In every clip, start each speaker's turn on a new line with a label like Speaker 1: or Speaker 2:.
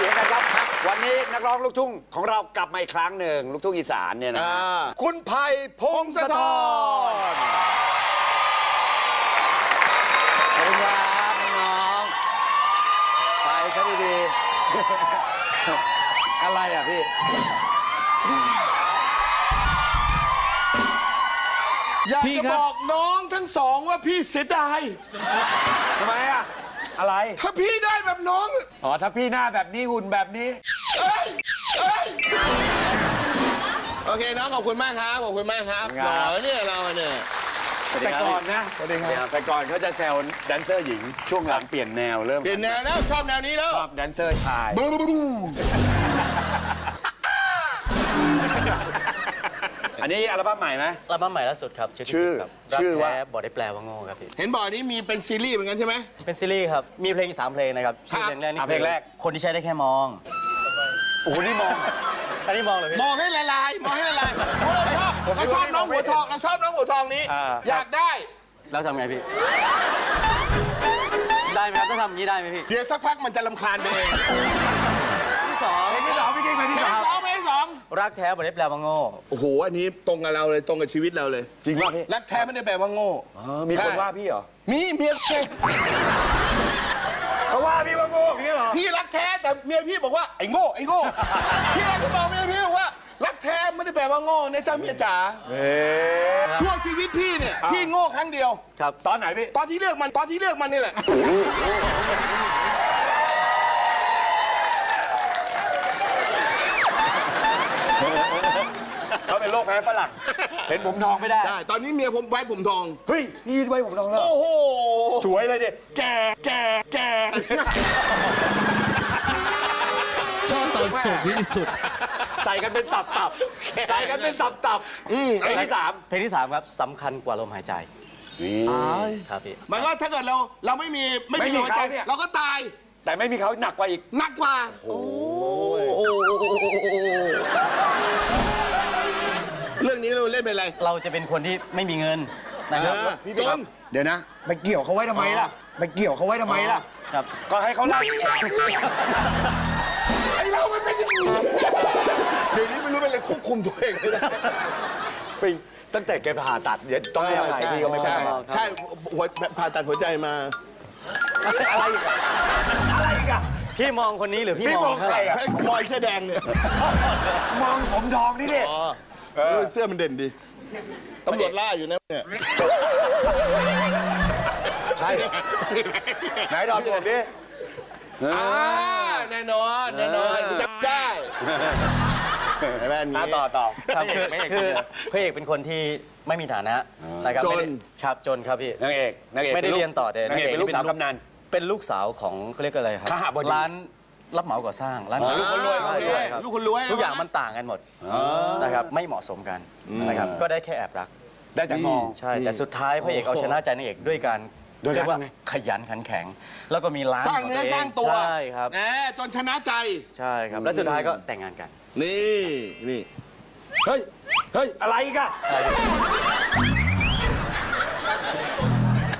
Speaker 1: สียงกันครับ วันนี้นักร้องลูกทุ่งของเรากลับมาอีกครั้งหนึ่งลูกทุ่งอีสานเนี่ยนะ
Speaker 2: อ่า
Speaker 1: คุณไผ่พงศธรขอบคุณครับน้องๆไปซะดีๆ อะไรอะพี่
Speaker 2: อยาก
Speaker 3: พี่
Speaker 2: จะ
Speaker 3: ครับ
Speaker 2: บอกน้องทั้งสองว่าพี่เสียดาย
Speaker 1: ทำไมอะ อะไร
Speaker 2: ถ้าพี่ได้ แบบน้อง
Speaker 1: อ๋อถ้าพี่หน้าแบบนี้หุ่นแบบนี้
Speaker 2: เอ้ยเอ้ยโอเคน้องขอบคุณมากครับขอบคุณมากครับ
Speaker 1: ค
Speaker 2: ห
Speaker 1: รับ
Speaker 2: ล่อเนี่ยเราเนี่ย
Speaker 1: แต่ก่อนนะ
Speaker 2: สวัสดีครับ
Speaker 1: แต่ก่อนเขาจะแซวแดนเซอร์หญิงช่วงหลังเปลี่ยนแนวเริ่ม
Speaker 2: เปลี่ยนแนวแล้วชอบแนวนี้แล้ว
Speaker 1: ชอบแดนเซอร์ชาย
Speaker 2: บูบูบู
Speaker 1: อันนี้อัลบั้มใหม่ไหม
Speaker 4: อัลบั้มใหม่ล่าสุดครับชื่อที่
Speaker 1: ชื่อ
Speaker 4: สิบครับรัก
Speaker 1: ชื่อว่า
Speaker 4: แท้บอกได้แปลว่าโง่ครับพี่
Speaker 2: เห็นบอกนี้มีเป็นซีรีส์เหมือนกันใช่ไหม
Speaker 4: เป็นซีรีส์ครับมีเพลงอีกสามเพลงนะครับชื่อเพลงแรกนี่
Speaker 1: อะ
Speaker 4: คื
Speaker 1: เพลงแรก
Speaker 4: คนที่ใช้ได้แค่มอง
Speaker 1: โอ้โหนี่มอง
Speaker 4: อันนี้มองเลยพี่
Speaker 2: มองให้ละลาย มองให้ละลายเพราะเราชอบเราชอบน้องหัวทองเราชอบน้องหัวทองนี้
Speaker 1: อ่า
Speaker 2: อยากได้
Speaker 4: แล้วทำไงพี่ ได้ไหมครับถ้าทำอย่างนี้ได้ไหมพี่
Speaker 2: เดี๋ยวสักพักมันจะลำคาญไปเอง
Speaker 4: ที่สอง
Speaker 1: เพลงที่สองพี่กิ๊กเพลงที่
Speaker 2: เพล
Speaker 1: สองง
Speaker 2: สองเพลงสอง
Speaker 4: รักแท้บอกได้แปลว่าโง่
Speaker 2: โอ้โห อันนี้ตรงกับเราเลยตรงกับชีวิตเราเลย
Speaker 1: จริงป่ะพี่
Speaker 2: รักแท้ไม่ได้แปลว่าโง่
Speaker 1: อ๋อมีคนว่าพี่เหรอ
Speaker 2: มีเมียไง
Speaker 1: เขาว่าพี่ว่าโง่อย่างนี้เหรอ
Speaker 2: พี่รักแท้แต่เมียพี่บอกว่าไอ้โง่ไอ้โง่พี่รักพี่บอกเมียพี่บอกว่า รักแท้ไม่ได้แปลว่าโง่นะจ๊ะเมียจ๋า
Speaker 1: เอ๊ะ
Speaker 2: ช่วงชีวิตพี่เนี่ยพี่โง่ครั้งเดียว
Speaker 4: ครับ
Speaker 1: ตอนไหนพี่
Speaker 2: ตอนที่เลือกมันตอนที่เลือกมันนี่แหละ
Speaker 1: เขาเป็นโรคแพ้ฝรั่งเห็นผมทองไม่ได้
Speaker 2: ใช่ตอนนี้เมียผมไว้ผมทอง
Speaker 1: เฮ้ย นี่ไว้ผมทองแล้ว
Speaker 2: โอ้โห
Speaker 1: สวยเลยดิ
Speaker 2: แก่แก่แก่
Speaker 3: ชอบตอนส่งที่สุด
Speaker 1: ใส่กันเป็นตับตับใส่กันเป็นตับตับเพลงที่สาม
Speaker 4: เพลงที่สามครับสำคัญกว่าลมหายใจครับพี่
Speaker 2: หมายว่าถ้าเกิดเราเราไม่มีไม่
Speaker 1: ไม่
Speaker 2: มี
Speaker 1: มี
Speaker 2: หัวใจ
Speaker 1: เขาเนี่ย
Speaker 2: เราก็ตาย
Speaker 1: แต่ไม่มีเขาหนักกว่าอีก
Speaker 2: หนักกว่า โอ้โห เรื่องนี้เราเล่นเป็นอะไร
Speaker 4: เราจะเป็นคนที่ไม่มีเงินนะครับ
Speaker 2: เออ
Speaker 1: พี่
Speaker 2: จ
Speaker 1: ครับ
Speaker 2: น
Speaker 1: เดี๋ยวนะ ไปเกี่ยวเขาไว้ทำไมล่ะ ไปเกี่ยวเขาไว้ทำไมล่ะ
Speaker 4: ครับ
Speaker 1: ก็ให้เขาไล่
Speaker 2: ไอเรามันเป็นอย่างนี้เดี๋ยวนี้ไม่รู้เป็นอะไรควบคุมตัวเองไม่ได้
Speaker 1: ไปตั้งแต่แกผ่าตัดเดี๋ยวต้องให้อภัยพี่ก็ไม่
Speaker 2: ใช่
Speaker 1: ใช่
Speaker 2: ใช่หัวผ่าตัดหัวใจมา
Speaker 1: อะไรอีกอะอะไรอีกอะ
Speaker 4: พี่มองคนนี้หรือพี่
Speaker 1: พี่
Speaker 4: ม
Speaker 1: ม
Speaker 4: อ
Speaker 1: องง
Speaker 4: ข้าง
Speaker 1: ใค
Speaker 4: ห
Speaker 1: ร
Speaker 4: ลัง
Speaker 1: อะ
Speaker 2: ให้บอยเสื้อแดงเนี่ย
Speaker 1: มองผมทองนี่ดิ
Speaker 2: อ๋อ เสื้อมันเด่นดีตำรวจล่าอยู่นะเนี่ย
Speaker 1: ใช่ ไหนดอนบอกดิ
Speaker 2: อ่าแน่นอนแน่นอนกูจำได้ไอ้แม่นี้
Speaker 1: อะต่อต่อ
Speaker 4: ครับคือ
Speaker 1: ไม่เอก
Speaker 4: คือ
Speaker 1: ไม่เอก
Speaker 4: พระเอกเป็นคนที่ไม่มีฐานะนะครับ
Speaker 2: จน
Speaker 4: ไม่ได้ครับจนครับพี่
Speaker 1: นางเอกนางเอก
Speaker 4: ไม่ได้เรียนต่อแต่
Speaker 1: นางเอกเป็นลูกสาวกำนัน
Speaker 4: เป็นลูกสาวของเขาเรียกอะไรครับ
Speaker 1: ขหบดี
Speaker 4: ร้าน รับเหมาก่อสร้างร้าน
Speaker 2: ลูกคนรวย
Speaker 4: ใช่
Speaker 2: โอเค
Speaker 4: ใช่ครับ
Speaker 2: ลูกคนรวย
Speaker 4: ทุกอย่างมันต่างกันหมดนะครับไม่เหมาะสมกันนะครับก็ได้แค่แอบรัก
Speaker 1: ได้แต่มอง
Speaker 4: ใช่แต่สุดท้ายพระเอกเอาชนะใจนางเอกด้วยการ
Speaker 1: ด้วยการ
Speaker 4: เรียกว่า
Speaker 1: ทำไง
Speaker 4: ขยันขันแข็ง แล้วก็มีร้าน
Speaker 2: สร้างเนื้อสร้างตัว
Speaker 4: ใช่ครับ
Speaker 2: แหมจนชนะใจ
Speaker 4: ใช่ครับ แล้วสุดท้ายก็แต่งงานกัน
Speaker 2: นี่นี่
Speaker 1: เฮ้ยเฮ้ยอะไรอีกอะ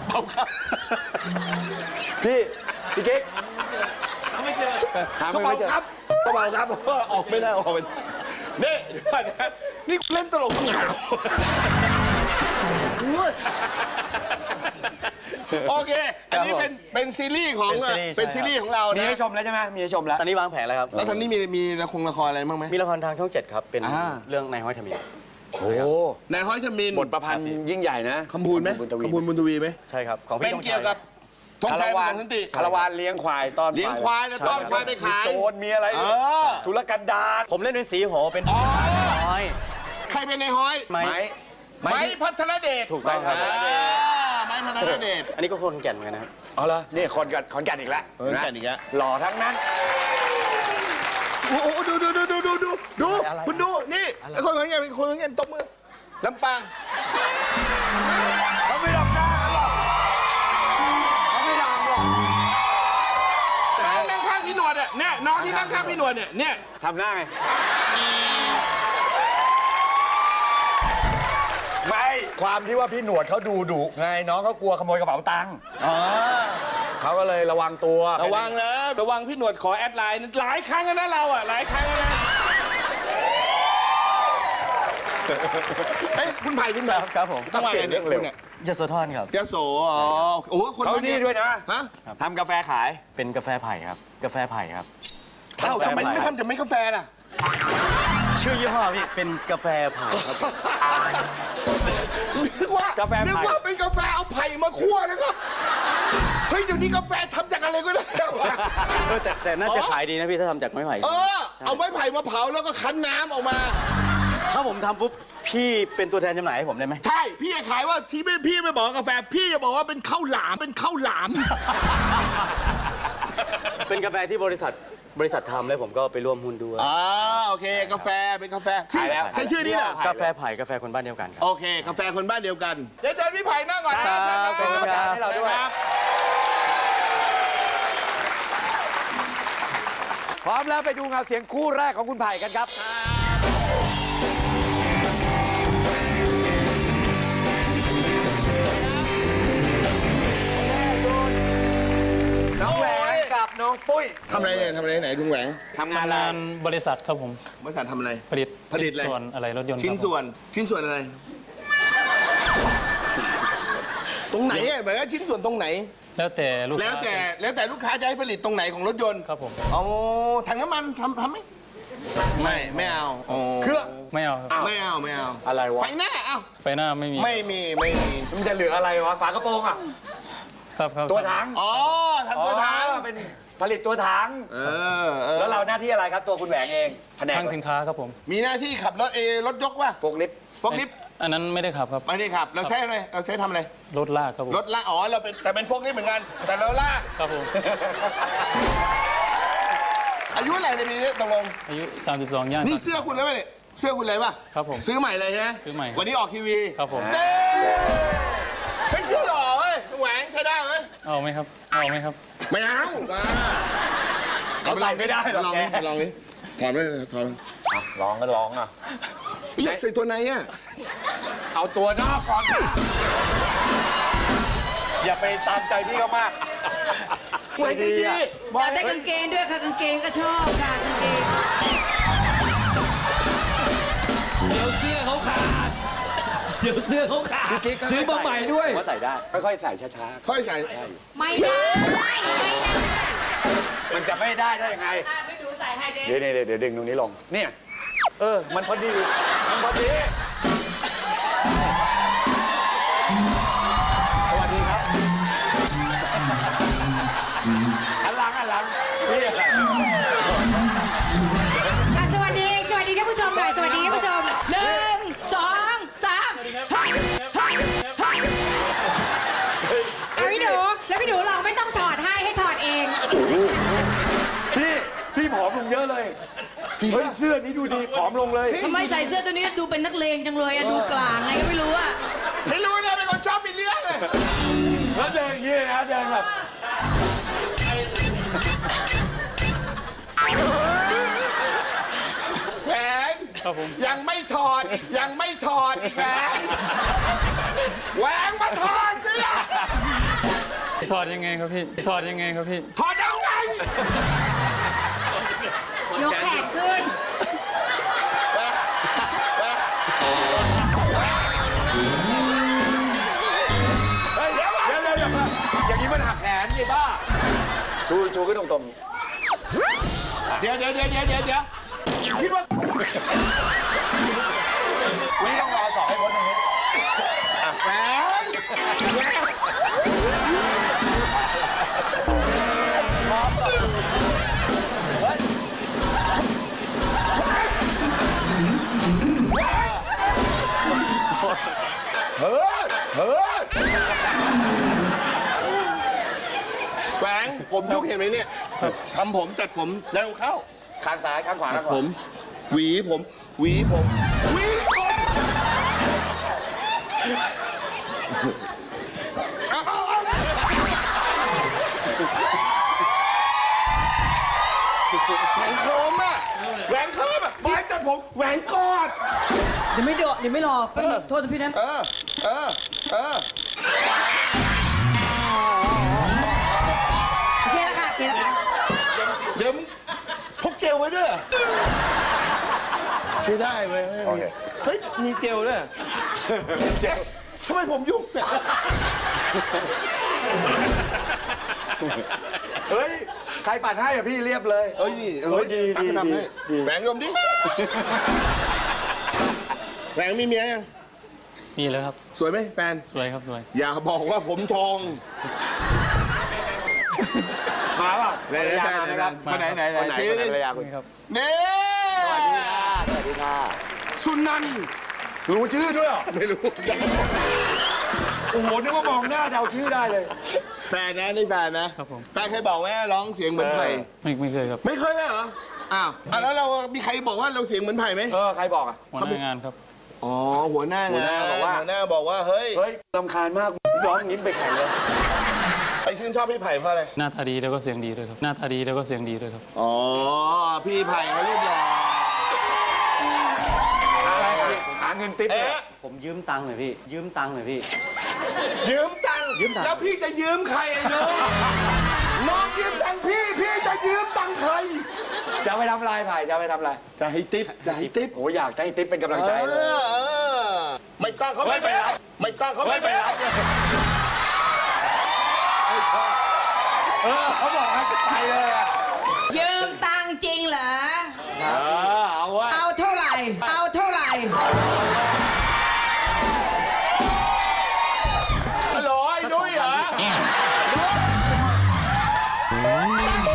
Speaker 2: เอาครับ
Speaker 1: พี่พี่เก๊ก หาก
Speaker 2: ระ
Speaker 1: ไม่
Speaker 2: เป๋า
Speaker 1: เจอ
Speaker 2: ครับกระเป๋าครับออกไม่ได้ออกเป็นนี่เดี๋ยวก่อนนะนี่เล่นตลกเหงาโอเค อันนี้เป็นเป็นซีรีส์ของ
Speaker 4: เป็นซีรีส์
Speaker 2: เป็น
Speaker 4: ใช่
Speaker 2: ซีรีส์ของเรา
Speaker 1: มี
Speaker 2: นะ
Speaker 1: ให้ชมแล้วใช่ไหมมีให้ชมแล้ว
Speaker 4: ตอนนี้วางแผนแล้วครับ
Speaker 2: แล้วทางนี้มีมีละครละครอะไรบ้างไหม
Speaker 4: มีละครทางช่องเจ็ดครับ เป็น
Speaker 2: อ่า
Speaker 4: เรื่องนายห้อยทมิน
Speaker 1: โอ้
Speaker 2: นายห้อยทมิน
Speaker 1: บทประพันธ์ยิ่งใหญ่นะ
Speaker 2: คำพูนไหม
Speaker 1: บุญทวี
Speaker 2: คำพูนบุญทวีไหม
Speaker 4: ใช่ครับ ของ
Speaker 2: เป็
Speaker 4: พี่
Speaker 2: น
Speaker 4: ธงชั
Speaker 2: เกี่ยวกับ ธง
Speaker 1: คา
Speaker 2: ชั
Speaker 1: ร
Speaker 2: ย
Speaker 1: วา
Speaker 2: วั
Speaker 1: น
Speaker 2: นสันติ
Speaker 1: คารวานเลี้ยงควายต้อน
Speaker 2: เลี้ยงควายแล้วต้อนควายไปขาย
Speaker 1: มีโจรมีอะไร
Speaker 2: เออ
Speaker 1: ธุรกันดาร
Speaker 4: ผมเล่นเป็นสีโหเป็น
Speaker 2: อ๋อ
Speaker 4: น้อย
Speaker 2: ใครเป็นนายห้อย
Speaker 4: ไหม
Speaker 1: ไม้
Speaker 2: ไม้พัทรเดช
Speaker 4: ถูกต้องครับ
Speaker 2: อ่าไม้พัทรเดช
Speaker 4: อันนี้ก็คนแก่นเหมือนกันนะครับ
Speaker 1: เอาละนี่คนกันขอนแก่นอีกแล้ว
Speaker 2: ขอนแก่นอีกแล้ว
Speaker 1: หล่อทั้งนั้น
Speaker 2: โอ้โหดูดูดูดูดูดูดูคุณดู นี่ไอ้คนขอนแก่นเป็นคนขอนแก่นตบมือลำปาง
Speaker 1: นี่
Speaker 2: ยน้องที่นั่งข้างพี่หนวดเนี่ยเนี่ย
Speaker 1: ทำหน้าไง ไม่ ความที่ว่าพี่หนวดเขาดูดุไงน้องเขากลัวขโมยกระเป๋าตังค์
Speaker 2: อ๋อ
Speaker 1: เขาก็เลยระวังตัว
Speaker 2: ระวังนะระวังพี่หนวดขอแอดไลน์หลายครั้งแล้วนะเราอะหลายครั้งแล้วนะเอ้ยคุณไผ่คุณไผ่
Speaker 4: ครับผม
Speaker 2: จังหวัดไหนเนี่ยคุณเนี่ย
Speaker 4: ยโสธรครับ
Speaker 2: ยะโสอ๋อโอ้โหคน
Speaker 1: เขา
Speaker 2: บ้าน
Speaker 1: นี่ด้วยนะ
Speaker 2: ฮะ
Speaker 1: ทำกาแฟขาย
Speaker 4: เป็นกาแฟไผ่ครับ กาแฟไผ่ครับ
Speaker 2: เอ้าทำไมไม่ทำจากเม็ดกาแฟล่ะ
Speaker 4: ชื่อยี่ห้อพี่เป็นกาแฟไผ่ครับ
Speaker 2: นึกว่ากา
Speaker 1: แฟไผ่
Speaker 2: นึกว่าเป็นกาแฟเอาไผ่มาคั่วแล้วก็ เฮ้ยเดี๋ยวนี้กาแฟทำจากอะไรก็ได้วะ
Speaker 4: เออแต่แต่น่าจะขายดีนะพี่ถ้าทำจากไม้ไผ่
Speaker 2: เออ เอาไม้ไผ่มาเผาแล้วก็คั้นน้ำออกมา
Speaker 4: ถ้าผมทำปุ๊บพี่เป็นตัวแทนจำหน่ายให้ผมได้ไหม
Speaker 2: ใช่ พี่จะขายว่าที่ไม่พี่ไม่บอกว่ากาแฟ พี่จะบอกว่าเป็นข้าวหลามเป็นข้าวหลาม
Speaker 4: เป็นกาแฟที่บริษัท บริษัททำแล้วผมก็ไปร่วมหุ้นด้วย
Speaker 2: อ่าโอเคกาแฟเป็นกาแฟชื่อ
Speaker 1: ขายแล้ว
Speaker 2: ใช่ชื่อนี้เหรอ
Speaker 4: กาแฟไผ่กาแฟคนบ้านเดียวกันครับ
Speaker 2: โอเค กาแฟคนบ้านเดียวกัน เดี๋ยวเจอพี่ไผ่นั่งก่อนนะครับ
Speaker 4: ขอบคุณครับ
Speaker 2: ให้เราด้วยครับ
Speaker 1: พร้อมแล้วไปดูเงาเสียงคู่แรกของคุณไผ่กันครับ ปุ้ย
Speaker 2: ทำอะไรเนี่ยทำอะไรไหนลุงแหวง
Speaker 1: ทำงานอะไร
Speaker 5: งานบริษัทครับผม
Speaker 2: บริษัททำอะไร
Speaker 5: ผลิต
Speaker 2: ผลิตอะไร
Speaker 5: ส่วนอะไรรถยนต์
Speaker 2: ชิ้น
Speaker 5: ครับผม
Speaker 2: ส่วนชิ้นส่วนอะไร ตรงไหนอะหมายว่าชิ้นส่วนตรงไหน
Speaker 5: แล้วแต่ลูก
Speaker 2: แล้ว
Speaker 5: ค้า
Speaker 2: แต่แล้วแต่ลูกค้าจะให้ผลิตตรงไหนของรถยนต์
Speaker 5: ครับผม
Speaker 2: เอาถังน้ำมันทำทำไหมไม่ไม่เอาอ๋อ
Speaker 1: เครื่อง
Speaker 5: ไม่เอาครับ
Speaker 2: ไม่เอาไม่เอา
Speaker 1: อะไรวะ
Speaker 2: ไฟหน้าเอา
Speaker 5: ไฟหน้าไม่มี
Speaker 2: ไม่มีไม่มี
Speaker 1: มันจะเหลืออะไรวะ ฝากระโปรงอะ
Speaker 5: ครับครับ
Speaker 1: ตัวถัง
Speaker 2: อ๋อทำตัวถัง
Speaker 1: อ๋อเป็น ผลิตตัวถัง
Speaker 2: เออเออ
Speaker 1: แล้วเราหน้าที่อะไรครับตัวคุณแหวงเองแผนก
Speaker 5: ทางสินค้าครับผม
Speaker 2: มีหน้าที่ขับรถเอรถยกป่ะ
Speaker 1: โฟกลิฟต์
Speaker 2: ฟกลิฟต์
Speaker 5: อันนั้นไม่ได้ขับครับ
Speaker 2: ไม่ได้ขับ เราใช้อะไร เราใช้ทำอะไร
Speaker 5: รถลากครับผม
Speaker 2: รถลากอ๋อ เราเป็นแต่เป็นฟกลิฟต์เหมือนกัน แต่เราลาก
Speaker 5: ครับผม
Speaker 2: อายุอะไรในปีนี้ตกลง
Speaker 5: อายุ 32 ย่าง
Speaker 2: นี่เสื้อคุณแล้วไหมเนี่ย เสื้อคุณเลยป่ะ
Speaker 5: ครับผม
Speaker 2: ซื้อใหม่เลยใช่ไหม
Speaker 5: ซื้อใหม่
Speaker 2: วันนี้ออกทีวี
Speaker 5: ครับผม
Speaker 2: เด้เฮ้ยเสื้อหล่อเว้ยลุงแหวงใช้ได้ไหม
Speaker 5: เอาไหมครับ เอาไหมครับ
Speaker 2: ไม่เอาอ่า
Speaker 1: เขาใส่ไม่ได้หรอก
Speaker 2: ลอง
Speaker 1: แก
Speaker 2: ดิลองดิถอดไหมถอดไหม
Speaker 1: ร้องก็ร้องอะ
Speaker 2: อยากใส่ตัวไหนอะ
Speaker 1: เอาตัวนอกก่อนนะอย่าไปตามใจพี่เขามากใจดีอะ
Speaker 6: อยากได้กางเกงด้วยค่ะกางเกงก็ชอบค่ะกางเกง
Speaker 3: ดี๋ยวเสื้อเขาขาดซื้อมาใหม่ด้วย
Speaker 1: ว่าใส่ได้ค่อยๆใส่ช้า
Speaker 2: ค่อยใส่
Speaker 6: ไม่ได้ ไม่ได้
Speaker 1: ๆ มันจะไม่ได้ได้ยังไง
Speaker 6: ไม่ดูใส่ให้เด็
Speaker 1: เดี๋ยวเดี๋ยวเดี๋ยวดึงตรงนี้ลง เนี่ย เออ มันพอดี มันพอดี
Speaker 6: เฮ้
Speaker 1: ยเสื้อนี้ดูดีผอมลงเลย
Speaker 6: ทำไมใส่เสื้อตัวนี้ดูเป็นนักเลงจังเลยอะดูกลางไงก็ไม่รู้อะ
Speaker 2: ไม่รู้นะเป็นคนชอบมีเรื่องเลย
Speaker 1: แล้วเดินอย่างนี้เลยนะเดินแบบ
Speaker 2: แหวง
Speaker 5: ครับผม
Speaker 2: ยังไม่ถอดอีกยังไม่ถอดอีกแหวงแหวงมาถอดเสื้อ
Speaker 5: ถอดยังไงครับพี่ถอดยังไงครับพี่
Speaker 2: ถอดยังไง
Speaker 6: ยกแข
Speaker 1: ชูชูขึ้นตรง
Speaker 2: เดี๋ยวเดี๋ยวเดี๋ยวเดี๋ยวเดี๋ยวเดี๋ยวคิดว่า
Speaker 1: ๆวิ่งต้องรอสองให้พ้นตรงนี้
Speaker 2: แหวงเฮ้ยเฮ้ย แหวงผมยุกเห็นไหมเนี่ยทำผมจัดผมเร็วเข้า
Speaker 1: ข้างซ้ายข้างขวาข้างข
Speaker 2: ผ
Speaker 1: วา
Speaker 2: ม หวีผม หวีผม หวีผมเอาเอาเอาแหวนโคมอะแหวนโคมอะบอยจัดผม แหวนกอด
Speaker 6: เดี๋ยวไม่เดเดี๋ยวไม่รอแป๊บนึงโทษนะพี่นะ
Speaker 2: เออ เออ เออ ด้วยเหรอใช้ได้เว้ยเฮ้ย มีเจลด้วยเหรอเจลทำไมผมยุ่งเนี่ย
Speaker 1: เฮ้ย ใครปัดให้อะพี่เรียบเลย
Speaker 2: เอ้ยนี่เอ้ย
Speaker 1: ดี
Speaker 2: ตั๊ก
Speaker 1: ดี
Speaker 2: ก็ทำให้
Speaker 1: ดี
Speaker 2: แหวงดมดิแหวงมีเมียยัง
Speaker 5: มีแล้วครับ
Speaker 2: สวยไหมแฟน
Speaker 5: สวยครับสวย
Speaker 2: อย่าบอกว่าผมทอง
Speaker 1: มาเปล่า
Speaker 2: ไหนไหนแฟนไหนแฟนคนไหนไหนไหน
Speaker 1: คนไหน
Speaker 2: ชี้
Speaker 1: คนไหน
Speaker 2: ดิ
Speaker 1: ภรรยาคุณ
Speaker 5: ครับ
Speaker 2: นี่
Speaker 1: สวัสดีค่ะสวัสดีค่ะ
Speaker 2: สุนันท์
Speaker 1: รู้ชื่อด้วยเหรอ
Speaker 2: ไม่รู้
Speaker 1: โอ้โหนึกว่ามองหน้าเดาชื่อได้เลย
Speaker 2: แฟนนะนี่แฟนนะครับ
Speaker 5: ผม
Speaker 2: แฟนเคยบอกไหมร้องเสียงเหมือนไผ่
Speaker 5: ไม่ไม่เคยครับ
Speaker 2: ไม่เคยเลยเหรออ้าวอะแล้วเรามีใครบอกว่าเราเสียงเหมือนไผ่ไหม
Speaker 1: เออใครบอกอะ
Speaker 5: หัวหน้างานครับ
Speaker 2: อ๋อหัวหน้า
Speaker 1: หัว
Speaker 2: งา
Speaker 1: หน้านบอกว่า
Speaker 2: หัวหน้าบอกว่าเฮ้ย
Speaker 1: เฮ้ยลำคาญมากร้องยิ้มไปแข่งเลย
Speaker 2: ไอ้ ชื่นชอบพี่ไผ่เพราะอะไร
Speaker 5: หน้าตาดีแล้วก็เสียงดีด้วยครับ หน้าตาดีแล้วก็เสียงดีด้วยครับ
Speaker 2: อ๋อ พี่ไผ่เขารูปหล่อ
Speaker 1: อะไรหาเงินติ๊บเลย
Speaker 2: เอ๊ะ
Speaker 4: ผมยืมตังค์หน่อยพี่ ยืมตังค์หน่อยพี่
Speaker 2: ยืมตังค์
Speaker 4: ยืมตังค์
Speaker 2: แล้วพี่จะยืมใครไอ้น้องน้องยืมตังค์พี่ พี่จะยืมตังค์ใคร
Speaker 1: จะเอาไปทำลายไผ่จะเอาไปทำอะไร
Speaker 2: จะให้ติ๊บจะให้ติ๊บ
Speaker 1: โอ้อยากจะให้ติ๊บเป็นกำลังใจ
Speaker 2: เอ
Speaker 1: เลย
Speaker 2: อเออไม่ต้องเขาไม่
Speaker 1: ไม่ไปรับ
Speaker 2: ไม่ต้องเขาไม่ไปรับ
Speaker 1: เออเขาบอกให้ไปเลยอะ
Speaker 6: ยืมตังค์จริงเหรอ
Speaker 1: เออเอาวะ
Speaker 6: เอาเท่าไหร่ เอาเท่าไหร่
Speaker 2: ฮัลโหลไอ้นุ้ยเหรอ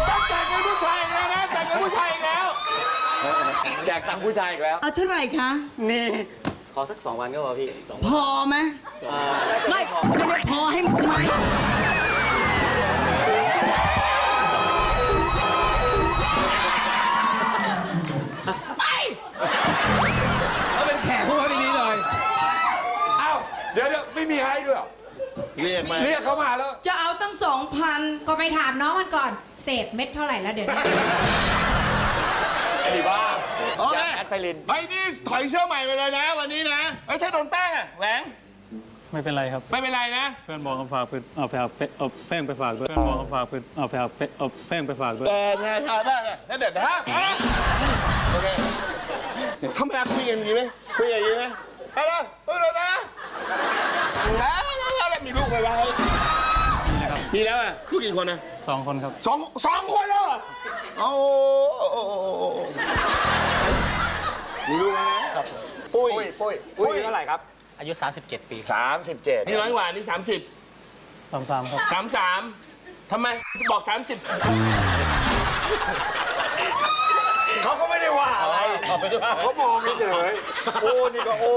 Speaker 2: ต้องแต่งงานผู้ชายอีกแล้วนะแต่งงานผู้ชายอีกแล้ว
Speaker 1: แจกตังค์ผู้ชายอีกแล้ว
Speaker 6: เอาเท่าไหร่คะ
Speaker 4: นี่ ขอสักสองวันก็พอพี่สอง
Speaker 6: พอไหมไม่ไม่ได้พอให้ไหม
Speaker 1: ไม่มีให้ด้วยเหรอ
Speaker 2: เรียกมา
Speaker 1: เรียกเขามาแล้ว
Speaker 6: จะเอาตั้งสองพัน
Speaker 7: ก็ไปถามน้องมันก่อน เสพเม็ดเท่าไหร่แล้วเดี๋ยวนี้
Speaker 1: ไอ้บ้า
Speaker 2: โอเค
Speaker 1: แอดไพลิน
Speaker 2: ไอ้นี่ถอยเสื้อใหม่ไปเลยนะ วันนี้นะไอ้ยถ้าโดนแป้งอะแหวง
Speaker 5: ไม่เป็นไรครับ
Speaker 2: ไม่เป็นไรนะ
Speaker 5: เพื่อนบอกเขาฝากไปเอาไปเอาไปเอาแป้งไปฝากด้วยเพื่อนบอกเขาฝากไปเอาไปเอาไปเอาแป้งไปฝากด้วย
Speaker 2: เอองานทาได้นะนั่นเด็ดนะฮะโอเคทำไมคุยกันอย่างนี้ไหมคุยอย่างนี้ไหมเอาละพูดเลยนะ แล้วแล้วมีลูกไปไว้
Speaker 5: นี่นะครับ
Speaker 2: มีแล้วอะลูกกี่คนนะ
Speaker 5: สองคนครับ
Speaker 2: สองสองคนแล้วเหรอโอ้โอ้มีลูกไหมครับปุ้ย
Speaker 1: ปุ้ยปุ้ยปุ้ยเท่าไหร่ครับ
Speaker 4: อายุ 37 ปี
Speaker 1: สามสิบเจ็ด
Speaker 2: นี่ร้อยกว่านี่สามสิบ
Speaker 5: สามสามครับ
Speaker 2: สามสามทำไมบอกสามสิบ
Speaker 1: เขาก็ไม่ได้ว่าอะไรเขามองเฉยๆโอ้นี่ก็โอ้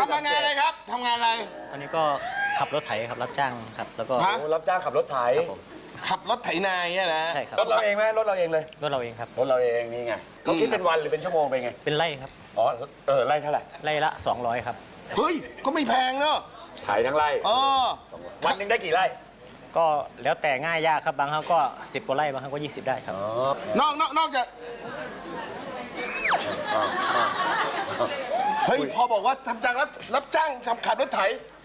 Speaker 2: ทำงานอะไรครับทำงานอะไร
Speaker 4: ตอนนี้ก็ขับรถไถครับรับจ้างครับ แล้วก็
Speaker 2: ฮะ
Speaker 1: โอ้รับจ้างขับรถไถ
Speaker 2: ขับรถไถนาเนี่ยนะ
Speaker 4: ใช่ครับ
Speaker 1: รถเราเองไหมรถเราเองเลย
Speaker 4: รถเราเองครับ
Speaker 1: รถเราเองนี่ไงเขาคิดเป็นวันหรือเป็นชั่วโมงเป็นไง
Speaker 4: เป็นไร่ครับ
Speaker 1: อ๋อเออไล่เท่าไหร่
Speaker 4: ไร่ละ 200 ครับ
Speaker 2: เฮ้ย ก็ไม่แพงเนอะ
Speaker 1: ถ่ายทั้งไล่
Speaker 2: เออ
Speaker 1: วันหนึ่งได้กี่ไร่
Speaker 4: ก็แล้วแต่ง่ายยากครับบางครั้งก็ 10กว่าไร่บางครั้งก็ 20 ได้ครับ
Speaker 2: นอกนอกนอกจากเฮ้ย พอบอกว่าทำจ้างรับรับจ้างทำขับรถไถ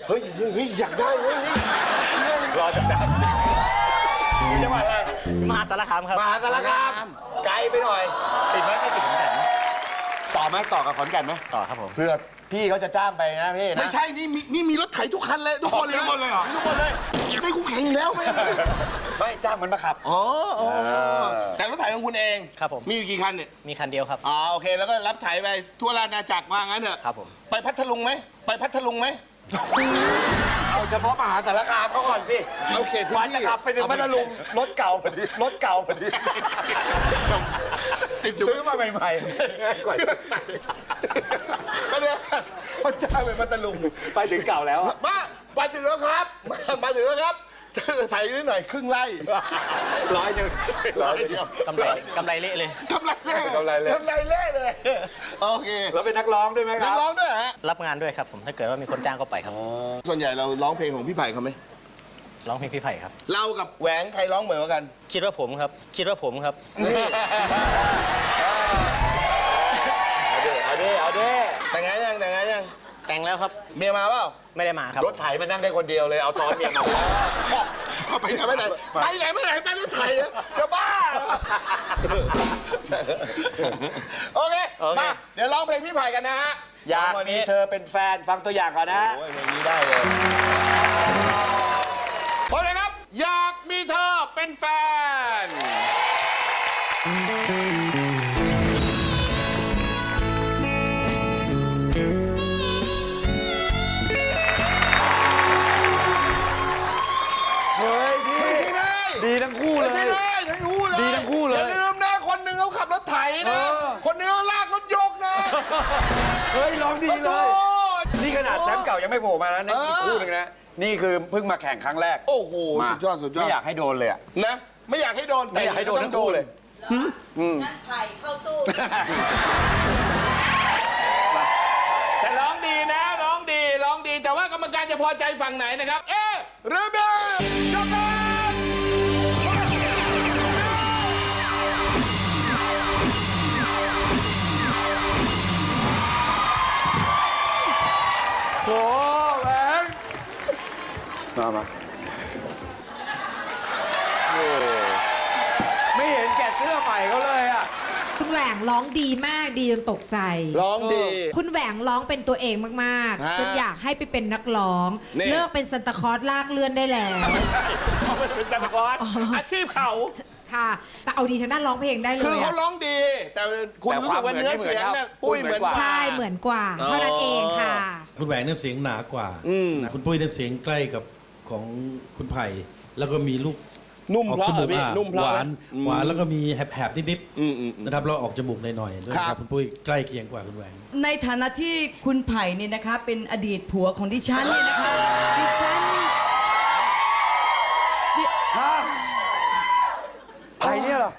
Speaker 2: เฮ้ยเฮ้ยเฮ้ยอยากได้เว้ยเฮ้ยเรื่อง
Speaker 1: รอจับจับจังหวัดอะไร
Speaker 4: มหาสารคามครับ
Speaker 1: มหาสารคามไกลไปหน่อย ติดไหมไม่ติดขอนแก่นไหมต่อไหมต่อกับขอนแก่นไหม
Speaker 4: ต่อครับผม
Speaker 1: เพื่อ พี่เขาจะจ้างไปนะพี่นะ
Speaker 2: ไม่ใช่นี่มีนี่มีรถไถทุกคันเลยทุกคนเลย
Speaker 1: ทุกคนเลยเหรอ
Speaker 2: ทุกคนเลยได้คู่แข่งอีกแล้วไหม
Speaker 1: ไม่จ้างมันมาขับ
Speaker 2: อ๋ออ๋อแต่รถไถของคุณเอง
Speaker 4: ครับผม
Speaker 2: มีอยู่กี่คันเนี่ย
Speaker 4: มีคันเดียวครับ
Speaker 2: อ๋อโอเค แล้วก็รับไถไปทั่วราชอาณาจักรว่างั้นเถอะ
Speaker 4: ครับผม
Speaker 2: ไปพัทลุงไหมไปพัทลุงไหม
Speaker 1: เอาเฉพาะมหาสารคามเขาก่อนสิ
Speaker 2: เอาเขตพื้
Speaker 1: วัน
Speaker 2: น
Speaker 1: จะ
Speaker 2: ที่
Speaker 1: ขับไปถึงพัทลุงรถเก่ารถเก่า
Speaker 2: ติดอยู่
Speaker 1: ซื้อมาใหม่ๆก่อน
Speaker 2: ก็เนี่ยเขาจ้างไปพัทลุง
Speaker 1: ไปถึงเก่าแล้ว
Speaker 2: มามาถึงแล้วครับ มามาถึงแล้วครับไถนิดหน่อยครึ่งไร่
Speaker 1: ร้อยหนึ่งร้อยเดียว
Speaker 4: กำไรกำไรเละเลย
Speaker 2: กำไรเล่
Speaker 1: กำไรเละ
Speaker 2: กำไรเล่เลยโอเค
Speaker 1: แล้วเป็นนักร้องด้วยไหมค
Speaker 2: นั
Speaker 1: รั
Speaker 2: ก
Speaker 1: บ
Speaker 2: ร้องด้วยเหรอฮะ
Speaker 4: รับงานด้วยครับผมถ้าเกิดว่ามีคนจ้างก็ไปครับ
Speaker 2: ส่วนใหญ่เราร้องเพลงของพี่ไผ่เขาไหม
Speaker 4: ร้องเพลงพี่ไผ่ครับ
Speaker 2: เรากับแหวงใครร้องเหมือนกัน
Speaker 4: คิดว่าผมครับ คิดว่าผมครับ
Speaker 2: นี่
Speaker 1: เอาดิเอาดิเอาดิ
Speaker 2: แต่งงานยังแต่งงานยัง
Speaker 4: แต่งแล้วครับ
Speaker 2: เมียมาเปล่า
Speaker 4: ไม่ได้มาครับ
Speaker 1: รถไถมันนั่งได้คนเดียวเลย เอาซ้อนเมียมา
Speaker 2: เข้าไปไหนไปไหนไปไหนไปไหนไปรถไถอะจะบ้าโอเค
Speaker 1: โอเค
Speaker 2: มาเดี๋ยวร้องเพลงพี่ไผ่กันนะฮะ
Speaker 1: อยาก
Speaker 2: วัน
Speaker 1: มี
Speaker 2: นี้
Speaker 1: เธอเป็นแฟนฟังตัวอย่างก่อนนะ
Speaker 2: โอ้ยเพลงนี้ได้เลย เธอเป็นแฟน
Speaker 1: เฮ้ยพี่
Speaker 2: ไม่ใช่ได้
Speaker 1: ดีทั้งคู่เล
Speaker 2: ไม่ใช่
Speaker 1: ย
Speaker 2: ได้ทั้งคู่เลย
Speaker 1: ดีทั้งคู่เลย
Speaker 2: อย่าลืมนะ คนหนึ่งเขาขับรถไถนะ
Speaker 1: เออ
Speaker 2: คนหนึงเขาลากรถยกนะ
Speaker 1: เฮ้ยร้องดี
Speaker 2: โอ้
Speaker 1: เล
Speaker 2: โห
Speaker 1: ยนี่ขนาดแชมป์เก่ายังไม่โผล่มานะนี่อีกคู่หนึงนะ นี่คือเพิ่งมาแข่งครั้งแรก
Speaker 2: โอ้โห
Speaker 1: มา
Speaker 2: สุดยอด สุดยอ
Speaker 1: ไม่
Speaker 2: ด
Speaker 1: อยากให้โดนเลยอะ
Speaker 2: นะ ไม่อยากให้โดน
Speaker 1: ไม่อยากให้โดนทั้งคู่เลย
Speaker 2: แต่ร้องดีนะ ร้องดี ร้องดี แต่ว่ากรรมการจะพอใจฝั่งไหนนะครับ เอ๊ะหรือเบล
Speaker 7: ร้องดีมากดีจนตกใจ
Speaker 2: ร้องดี
Speaker 7: คุณแหวงร้องเป็นตัวเองมาก
Speaker 2: ฮะ
Speaker 7: ๆ จนอยากให้ไปเป็นนักร้อง
Speaker 2: นี่
Speaker 7: เลิกเป็นซันตาคลอสลากเลื่อนได้แล้ว
Speaker 2: เขาเป็นซานตาคลอสอาชีพเขา
Speaker 7: ค่ะ แต่เอาดีทางด้านร้องเพลงได้เล
Speaker 2: คือยเขา
Speaker 7: อะ
Speaker 2: ร้องดี แต่คุณ
Speaker 1: แต่
Speaker 2: รู้
Speaker 1: ควา
Speaker 2: สึ
Speaker 1: ม
Speaker 2: กว่า
Speaker 1: เหมือน
Speaker 2: เนื้อ
Speaker 1: ไม่เหมือน
Speaker 2: เสียงเนี่ย
Speaker 1: ครับ
Speaker 2: ปุ้ย
Speaker 1: เห
Speaker 2: เห
Speaker 1: มื
Speaker 2: มื
Speaker 1: อ
Speaker 2: อนน
Speaker 1: กว่า
Speaker 7: ใช่เหมือนกว่าเท่านั้นเองค่ะ
Speaker 8: คุณแหวนเนี่ยเสียงหนากว่านะคุณปุ้ยเนี่ยเสียงใกล้กับของคุณไผ่แล้วก็มีลูก
Speaker 2: นุ่ม
Speaker 8: ออก
Speaker 2: เพราะ
Speaker 8: จมูก
Speaker 2: เหรอพี่
Speaker 8: อะ
Speaker 2: นุ่มเพราะ
Speaker 8: หวาน
Speaker 2: อืม
Speaker 8: หวานแล้วก็มีแหบๆนิด
Speaker 2: อืมอืมอืม
Speaker 8: ๆนะครับแล้วออกจมูกหน่อยๆด้วย
Speaker 2: ค
Speaker 8: ค
Speaker 2: รั
Speaker 8: รับ บคุณปุ้ยใกล้เคียงกว่าคุณแหวน
Speaker 9: ในฐานะที่คุณไผ่เนี่ยนะคะ เป็นอดีตผัวของดิฉันเนี่ยนะคะ ดิฉัน
Speaker 1: ไผ่เนี่ยเหรอ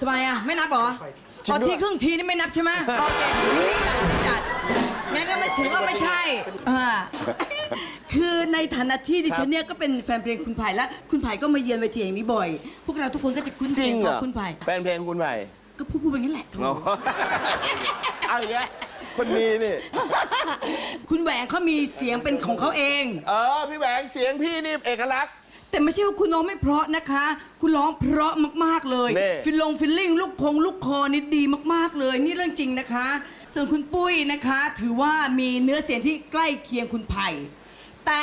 Speaker 9: ทำไมอะ ไม่นับเหรอตอนที่ครึ่งทีนี่ไม่นับใช่ไหมโอเคไม่จัดไม่จัดงั้นก็ไม่ถือว่าไม่ใช่อ่า คือในฐานะที่ดิฉันเนี่ยก็เป็นแฟนเพลงคุณไผ่และคุณไผ่ก็มาเยือนเวทีอย่างนี้บ่อย พวกเราทุกคนก็จะคุ้น
Speaker 2: จ
Speaker 9: เสี
Speaker 2: ริ
Speaker 9: ย
Speaker 2: ง
Speaker 9: ง
Speaker 2: เห
Speaker 9: ข
Speaker 2: ร
Speaker 9: อง
Speaker 2: อ
Speaker 9: คุณไผ่
Speaker 2: แฟนเพลงคุณใหม่
Speaker 9: ก็พูดพูดไปงั้นแหละถูก
Speaker 2: เอาอีกแล้วคนนี้นี่
Speaker 9: คุณแหวงเขามีเสียงเป็นของเขาเอง
Speaker 2: เออ พี่แหวงเสียงพี่นี่เอกลักษณ์
Speaker 9: แต่ไม่ใช่ว่าคุณร้องไม่เพราะนะคะ คุณร้องเพราะมากๆเลย
Speaker 2: นี่
Speaker 9: ฟิลลงฟิลลิ่งลูกคงลูกคอนี่ดีมากๆเลย นี่เรื่องจริงนะคะ ส่วนคุณปุ้ยนะคะ ถือว่ามีเนื้อเสียงที่ใกล้เคียงคุณไผ่ แต่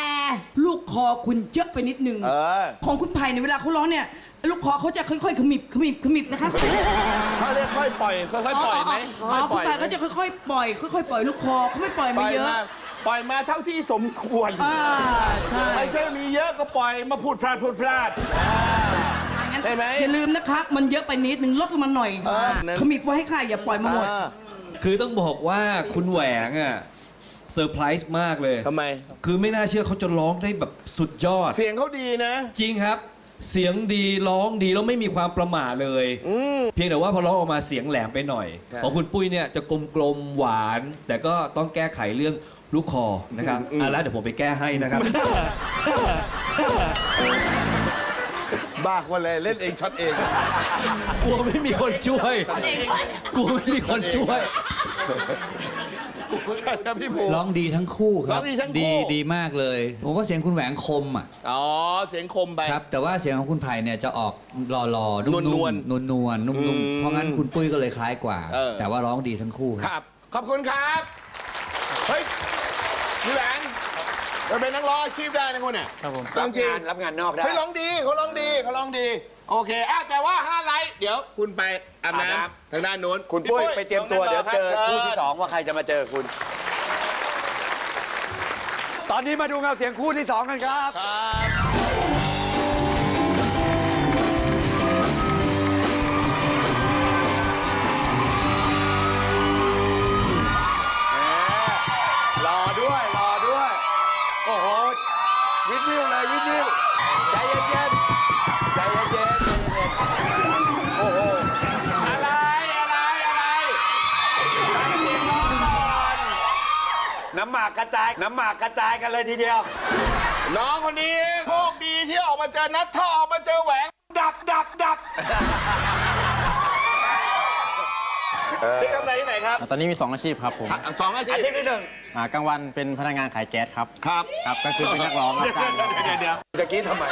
Speaker 9: ลูกคอคุณเยอะไปนิดนึง
Speaker 2: เออ
Speaker 9: ของคุณไผ่ในยเวลาเขาร้องเนี่ย ลูกคอเขาจะค่อยๆขมิบขมิบขมิบนะคะ
Speaker 2: เขาเรียกค่อยปล่อยค่อยๆปล่อยไหม
Speaker 9: อ๋อ
Speaker 2: ค่
Speaker 9: คุ
Speaker 2: อยๆปล่อย
Speaker 9: ณไผ่เขาจะค่อยๆ ปล่อย ค่อยๆ ปล่อยลูกคอเขาไม่ปล่อย
Speaker 2: ป
Speaker 9: มา
Speaker 2: ล่อย
Speaker 9: เยอะ
Speaker 2: มาปล่อยมาเท่าที่สมควร
Speaker 9: อ่าใช่
Speaker 2: ไม่ใช่มีเยอะก็ปล่อยมาพูดพลาดพูดพลาด
Speaker 9: งั้น
Speaker 2: ได้ไหม
Speaker 9: อย่าลืมนะคะมันเยอะไปนิดนึงลดลงมาหน่อย
Speaker 2: เออนั้น
Speaker 9: ขมิบไว้ให้ค่ะอย่าปล่อยมาหมด
Speaker 2: อ่า
Speaker 3: คือต้องบอกว่าคุณแหวงอะ เซอร์ไพรส์มากเลย
Speaker 2: ทำไม
Speaker 3: คือไม่น่าเชื่อเขาจะร้องได้แบบสุดยอด
Speaker 2: เสียงเขาดีนะ
Speaker 3: จริงครับ เสียงดีร้องดีแล้วไม่มีความประหม่าเลยเพียงแต่ว่าพอร้องออกมาเสียงแหลมไปหน่อย
Speaker 2: ครับ
Speaker 3: ของคุณปุ้ยเนี่ยจะกลมๆหวาน แต่ก็ต้องแก้ไขเรื่องลูกคอนะครับอะแล้วเดี๋ยวผมไปแก้ให้นะครับ
Speaker 2: บ้าคนเลยเล่นเองช็อตเอง
Speaker 3: กลัวไม่มีคนช่วย กลัวไม่มีคนช่วย
Speaker 2: ใช่ครับพี่ภู
Speaker 10: ร้องดีทั้งคู่ค
Speaker 2: ร้
Speaker 10: รั
Speaker 2: อบงดีทั้งคู่
Speaker 10: ดีมากเลย ผมว่าเสียงคุณแหวงคมอะ
Speaker 2: อ๋อ เสียงคมไป
Speaker 10: ครับ แต่ว่าเสียงของคุณไผ่เนี่ยจะออกหล่อๆนุ่ม
Speaker 2: นวล
Speaker 10: ๆนวลนวลๆนุ่ม
Speaker 2: อืม
Speaker 10: ๆเพราะงั้นคุณปุ้ยก็เลยคล้ายกว่า
Speaker 2: เออ
Speaker 10: แต่ว่าร้องดีทั้งคู่ค
Speaker 2: ครับรับ ขอบคุณครับ เฮ้ยพี่แหวง เราเป็นนักร้องอาชีพได้นะคุณเนี่ย
Speaker 5: ครับผม
Speaker 2: จ
Speaker 1: รับ
Speaker 2: ริง
Speaker 1: งานรับงานนอกได้
Speaker 2: ๆเฮ้ยร้องดีเขาร้องดีเขาร้องดี โอเคอะแต่ว่าห้าไลท์เดี๋ยวคุณไปอาบน้
Speaker 1: อาบน้ำ
Speaker 2: ทางด้านนู้น
Speaker 1: คุณปุ้ยไปเตรียมตัวเดี๋ยวเจอ
Speaker 2: ชิ
Speaker 1: คู่
Speaker 2: ญ
Speaker 1: ที่สองว่าใครจะมาเจอคุณ ตอนนี้มาดูเงาเสียงคู่ที่สองกันครับ
Speaker 2: ครับ
Speaker 1: น้ำหมากกระจาย น้ำหมากกระจายกันเลยทีเดียว
Speaker 2: น้องคนนี้โชคดีที่ออกมาเจอนัทถ้าออกมาเจอแหวง ดับดับดับนี่ทำอะไรที่ไหนครับ
Speaker 4: ตอนนี้มี 2 อาชีพครับผม
Speaker 2: อะสองอาชี
Speaker 1: อา
Speaker 2: พ
Speaker 1: ทิตย์ที่หนึ่ง
Speaker 4: อ่ากลางวันเป็นพนักงานขายแก๊สครับ
Speaker 2: ครับ
Speaker 4: ครับ ก็คือเป็นนักร้องรับ
Speaker 2: เดี๋ยว
Speaker 4: จ้าง
Speaker 2: เดี๋ยวเดี๋ยวเดี๋ยว
Speaker 1: ตะกี้ทำไม